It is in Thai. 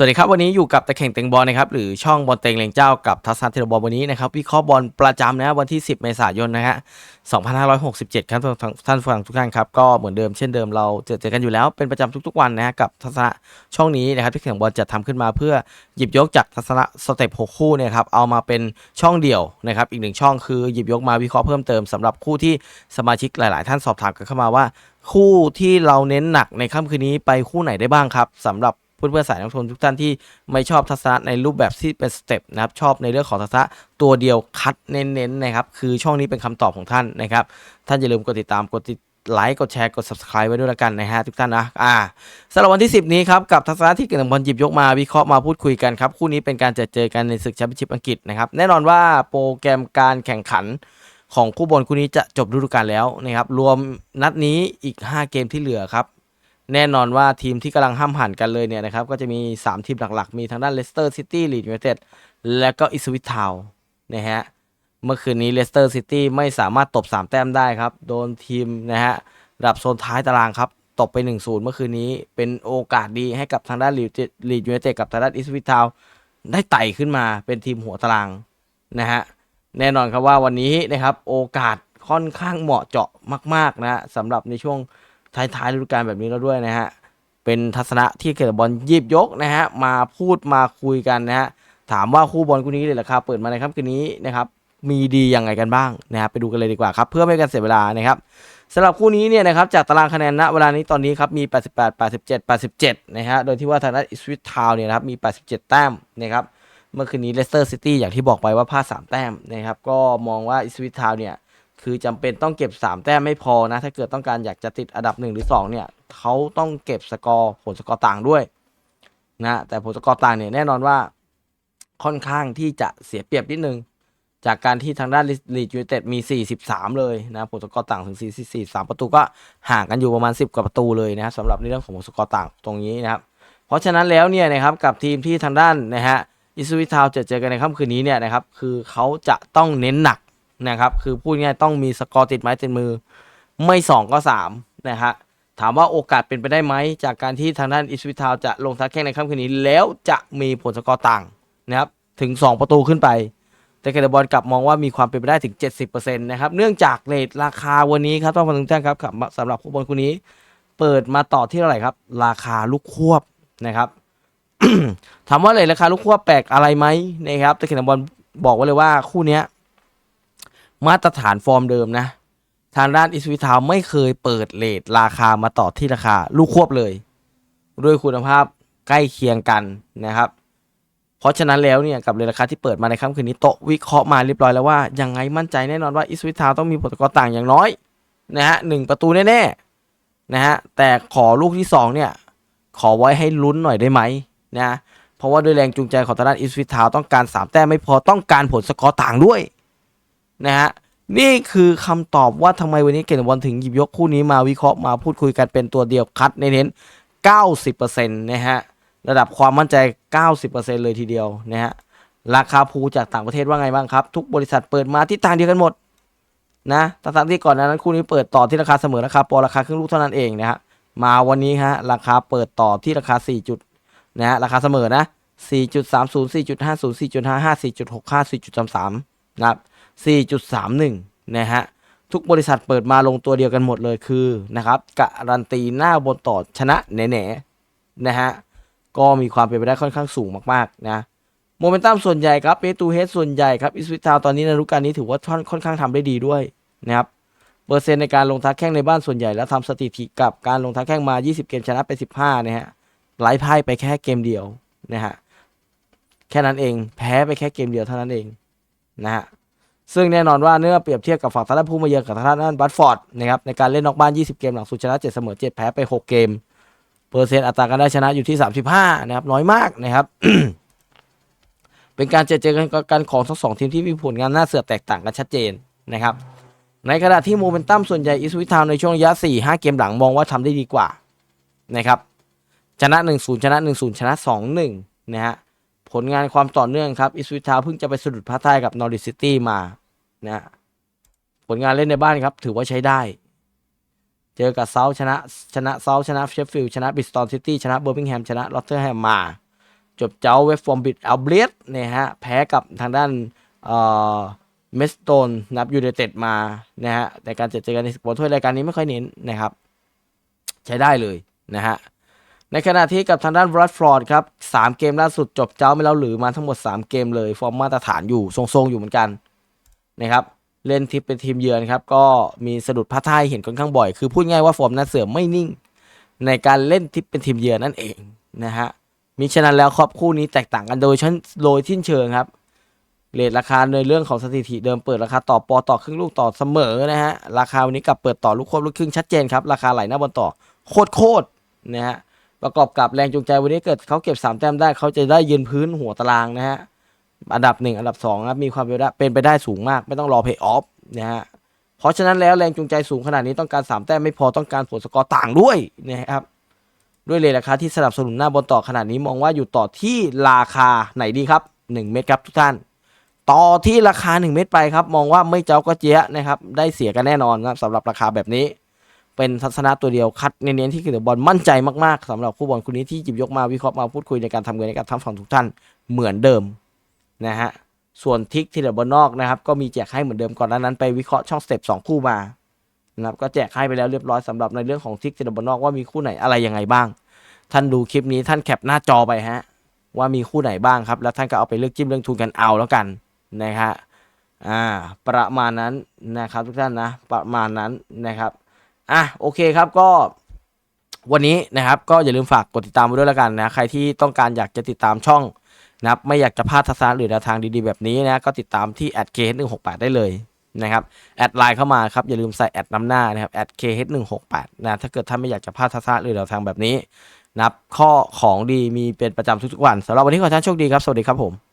สวัสดีครับ วันนี้อยู่กับตะเข่งเต็งบอลนะครับหรือช่องบอลเต็งเลงเจ้ากับทัศน์เทเลบอลวันนี้นะครับวิเคราะห์บอลประจำนะวันที่ 10 เมษายนนะฮะ2567 ครับท่านท่านฟังทุกท่านครับก็เหมือนเดิมเช่นเดิมเราเจอเจอกันอยู่แล้วเป็นประจำทุกๆวันนะฮะกับทัศนะช่องนี้นะครับที่เข่งบอลจะทำขึ้นมาเพื่อหยิบยกจากทัศนะสเต็ป6คู่เนี่ยครับเอามาเป็นช่องเดี่ยวนะครับอีกหนึ่งช่องคือหยิบยกมาวิเคราะห์เพิ่มเติมสำหรับคู่ที่สมาชิกหลาย ๆ ท่านสอบถามกันเข้ามาว่า คู่ที่เราเน้นหนักในค่ำคืนนี้ไปคู่ไหนได้บ้างครับสำหรับ เพื่อนๆสายนักทุนทุกท่านที่ไม่ชอบทัศนะในรูปแบบที่เป็นสเต็ปนะครับชอบในเรื่องของทัศนะตัวเดียวคัดเน้นๆนะครับคือช่องนี้เป็นคำตอบของท่านนะครับท่านอย่าลืมกดติดตามกดติดไลค์กดแชร์กด subscribe ไว้ด้วยละกันนะฮะทุกท่านนะอ่าสำหรับวันที่ 10 นี้ครับ กับทัศนะที่เกิดบอลหยิบยกมาวิเคราะห์มาพูดคุยกันครับ คู่นี้เป็นการเจอเจอกันในศึกแชมเปี้ยนชิพอังกฤษนะครับแน่นอนว่าโปรแกรมการแข่งขันของคู่บอลคู่นี้จะจบฤดูกาลแล้วนะครับรวมนัดนี้อีก 5 เกมที่เหลือครับ แน่นอนว่าทีมที่กำลังห้ามหันกันเลยเนี่ยนะครับ ก็จะมี 3 ทีมหลักๆ มีทางด้านเลสเตอร์ซิตี้ลีดยูไนเต็ดและก็อิสวิททาวนะฮะเมื่อคืนนี้เลสเตอร์ซิตี้ไม่สามารถตบ 3 แต้มได้ครับ โดนทีมนะฮะระดับโซนท้ายตารางครับตบไป 1-0 เมื่อคืนนี้เป็นโอกาสดีให้กับทางด้านลีดลีดยูไนเต็ดกับทางด้านอิสวิททาวได้ไต่ขึ้นมาเป็นทีมหัวตารางนะฮะแน่นอนครับว่าวันนี้นะครับโอกาสค่อนข้างเหมาะเจาะมาก ๆนะฮะสำหรับในช่วง ท้ายๆฤดูกาลแบบนี้แล้วด้วยนะฮะ เป็นทัศนะที่เกิดบอลยิบยกนะฮะ มาพูดมาคุยกันนะฮะ ถามว่าคู่บอลคู่นี้เลยราคาเปิดมาในค่ำคืนนี้นะครับ มีดียังไงกันบ้างนะครับไปดูกันเลยดีกว่าครับ เพื่อไม่ให้การเสียเวลานะครับสำหรับคู่นี้เนี่ยนะครับจากตารางคะแนนณเวลานี้ตอนนี้ครับมี 88 87 87 นะฮะ โดยที่ว่าทางด้านอิสวิตทาวเนี่ยนะครับมี 87 แต้มนะครับ เมื่อคืนนี้เลสเตอร์ซิตี้อย่างที่บอกไปว่าพลาด3แต้มนะครับ ก็มองว่าอิสวิตทาวเนี่ย คือจำเป็นต้องเก็บ 3 แต้มไม่พอนะ ถ้าเกิดต้องการอยากจะติดอันดับ 1 หรือ 2 เนี่ยเขาต้องเก็บสกอร์ผลสกอร์ต่างด้วยนะแต่ผลสกอร์ต่างเนี่ยแน่นอนว่าค่อนข้างที่จะเสียเปรียบนิดนึง จากการที่ทางด้านลีดยูไนเต็ดมี 43 เลยนะผลสกอร์ต่างถึง44 3 ประตูก็ห่างกันอยู่ประมาณ 10 กว่าประตูเลยนะครับสำหรับในเรื่องของผลสกอร์ต่างตรงนี้นะครับเพราะฉะนั้นแล้วเนี่ยนะครับกับทีมที่ทางด้านนะฮะอิสวิทาวจะเจอกันในค่ำคืนนี้เนี่ยนะครับคือเขาจะต้องเน้นหนัก นะครับ คือพูดง่ายต้องมีสกอร์ติดไม้ติดมือ ไม่ 2 ก็ 3 นะฮะ ถามว่าโอกาสเป็นไปได้ไหม จากการที่ทางด้านอิสวิทาวจะลงทักแข่งในค่ำคืนนี้ แล้วจะมีผลสกอร์ต่างนะครับ ถึง 2 ประตูขึ้นไป แต่เกเรบอลกลับมองว่ามีความเป็นไปได้ถึง 70%นะครับ เนื่องจากเลทราคาวันนี้ครับต้องฟังทุกท่านครับสำหรับคู่บอลคู่นี้ เปิดมาต่อที่เท่าไหร่ครับ ราคาลูกควบนะครับถามว่าเลยราคาลูกควบแปลกอะไรไหมนะครับแต่เกเรบอลบอกไว้เลยว่าคู่นี้ มาตรฐานฟอร์มเดิมนะ ทางด้านอิสวิทาวไม่เคยเปิดเลทราคามาต่อที่ราคา ลูกควบเลย ด้วยคุณภาพใกล้เคียงกันนะครับ เพราะฉะนั้นแล้วเนี่ยกับเลทราคาที่เปิดมาในค่ำคืนนี้โตวิเคราะห์มาเรียบร้อยแล้วว่ายังไงมั่นใจแน่นอนว่าอิสวิทาวต้องมีผลกรต่างอย่างน้อยนะฮะหนึ่งประตูแน่ๆนะฮะแต่ขอลูกที่สองเนี่ย ขอไว้ให้ลุ้นหน่อยได้ไหมนะเพราะว่าด้วยแรงจูงใจของทางด้านอิสวิทาวต้องการสามแต้มไม่พอต้องการผลสกอร์ต่างด้วย นะฮะนี่คือคำตอบว่าทำไมวันนี้เกณฑ์บอลถึงหยิบยกคู่นี้มาวิเคราะห์มาพูดคุยกันเป็นตัวเดียวคัดเน้นๆ90%นะฮะระดับความมั่นใจ 90%เลยทีเดียวนะฮะราคาภูจากต่างประเทศว่าไงบ้างครับ ทุกบริษัทเปิดมาที่ต่างเดียวกันหมดนะทั้งๆที่ก่อนนานั้นคู่นี้เปิดต่อที่ราคาเสมอราคาปอราคาครึ่งลูกเท่านั้นเองนะฮะมาวันนี้ฮะราคาเปิดต่อที่ราคา 4 จุดนะฮะราคาเสมอนะ4.30 4.50 4.55 4.65 4.33นะครับ 4.31 นะฮะ ทุกบริษัทเปิดมาลงตัวเดียวกันหมดเลยคือนะครับการันตีหน้าบนต่อชนะแหน่ๆนะฮะ ก็มีความเป็นไปได้ค่อนข้างสูงมากๆนะโมเมนตัมส่วนใหญ่ครับเปตูเฮดส่วนใหญ่ครับอิสวิตาวตอนนี้ในฤดูกาลนี้ถือว่าค่อนข้างทำได้ดีด้วยนะครับเปอร์เซ็นต์ในการลงท้าแข้งในบ้านส่วนใหญ่แล้วทำสถิติกับการลงท้าแข้งมา 20 เกมชนะไป 15นะฮะไล่พ่ายไปแค่เกมเดียวนะฮะแค่นั้นเองแพ้ไปแค่เกมเดียวเท่านั้นเองนะฮะ ซึ่งแน่นอนว่าเนื้อเปรียบเทียบกับฝั่งทางด้านผู้มาเยือนกับทางด้านบัตฟอร์ดนะครับในการเล่นนอกบ้าน 20 เกมหลังสุดชนะ 7 เสมอ 7 แพ้ไป 6 เกม เปอร์เซ็นต์อัตราการได้ชนะอยู่ที่ 35 นะครับ น้อยมากนะครับ เป็นการเจอเจอกันกันของทั้งสองทีมที่มีผลงานน่าเสือแตกต่างกันชัดเจนนะครับ ในขณะที่โมเมนตัมส่วนใหญ่อิสวิทาวในช่วงระยะ 4-5 เกมหลังมองว่าทำได้ดีกว่านะครับ ชนะ 1-0 ชนะ 1-0 ชนะ 2-1 นะฮะ ผลงานความต่อเนื่องครับอิสวิทาเพิ่งจะไปสะดุดพระทายกับนอริสซิตี้มานะผลงานเล่นในบ้านครับ ถือว่าใช้ได้ เจอกับเซาชนะ ชนะเซาชนะเชฟฟิลด์ชนะบิสตอนซิตี้ชนะเบอร์มิงแฮมชนะลอตเทอร์แฮมมา จบเจ้าเวฟฟอร์มบิดอัลเบรสเนี่ยฮะแพ้กับทางด้านเอ่อเมสโตนนับยูไนเต็ดมานะฮะแต่การเจอเจอกันในสปอร์ตถ้วยรายการนี้ไม่ค่อยเน้นนะครับ ใช้ได้เลยนะฮะ ในขณะที่กับทางด้านรัดฟอร์ดครับสามเกมล่าสุดจบเจ้าไม่แล้วหรือมาทั้งหมด 3 เกมเลย ฟอร์มมาตรฐานอยู่ทรงๆอยู่เหมือนกันนะครับเล่นทิปเป็นทีมเยือนครับ ก็มีสะดุดพระท่ายเห็นค่อนข้างบ่อย คือพูดง่ายว่าฟอร์มนัดเสือมไม่นิ่ง ในการเล่นทิปเป็นทีมเยือนนั่นเองนะฮะมิฉะนั้นแล้วครับคู่นี้แตกต่างกันโดยชั้นโดยทิ้นเชิงครับเรทราคาในเรื่องของสถิติเดิมเปิดราคาต่อปอต่อครึ่งลูกต่อเสมอนะฮะราคาวันนี้กลับเปิดต่อลูกควบลูกครึ่งชัดเจนครับราคาไหลหน้าบอลต่อโคตรโคตรนะฮะ ประกอบกับแรงจูงใจวันนี้เกิดเขาเก็บ3แต้มได้เขาจะได้ยืนพื้นหัวตารางนะฮะอันดับ 1 อันดับ2ครับมีความเป็นไปได้สูงมากไม่ต้องรอเพย์ออฟนะฮะเพราะฉะนั้นแล้วแรงจูงใจสูงขนาดนี้ต้องการ 3 แต้มไม่พอต้องการผลสกอร์ต่างด้วยนะครับด้วยเลยราคาที่สนับสนุนหน้าบนต่อขนาดนี้มองว่าอยู่ต่อที่ราคาไหนดีครับ 1 เม็ดครับทุกท่าน ต่อที่ราคา 1 เม็ดไปครับ มองว่าไม่เจ้าก็เจ๊ยะนะครับได้เสียกันแน่นอนครับสำหรับราคาแบบนี้ เป็นทัศนะตัวเดียวคัดเน้นๆที่คือเดบอลมั่นใจมากๆสำหรับคู่บอลคู่นี้ที่หยิบยกมาวิเคราะห์มาพูดคุยในการทำเงินในการทำฝั่งทุกท่านเหมือนเดิมนะฮะส่วนทิกที่เดอะบอลนอกนะครับก็มีแจกให้เหมือนเดิมก่อนนั้นไปวิเคราะห์ช่องสเต็ปสองคู่มานะครับก็แจกให้ไปแล้วเรียบร้อยสำหรับในเรื่องของทิกที่เดอบอลนอกว่ามีคู่ไหนอะไรยังไงบ้าง ท่านดูคลิปนี้ท่านแคปหน้าจอไปฮะว่ามีคู่ไหนบ้างครับ แล้วท่านก็เอาไปเลือกจิ้มเรื่องทุนกันเอาแล้วกันนะฮะอ่าประมาณนั้นนะครับทุกท่านนะประมาณนั้นนะครับ อะโอเคครับก็วันนี้นะครับก็อย่าลืมฝากกดติดตามไว้ด้วยแล้วกันนะใครที่ต้องการอยากจะติดตามช่องนะครับไม่อยากจะพลาดทัศนะหรือแนวทางดีๆแบบนี้นะก็ติดตามที่แอดเคหนึ่งหกแปดได้เลยนะครับแอดไลน์เข้ามาครับอย่าลืมใส่แอดนำหน้านะครับแอดเคหนึ่งหกแปดนะถ้าเกิดท่านไม่อยากจะพลาดทัศนะหรือแนวทางแบบนี้นะครับข้อของดีมีเป็นประจำทุกๆวันสำหรับวันนี้ขอท่านโชคดีครับ สวัสดีครับผม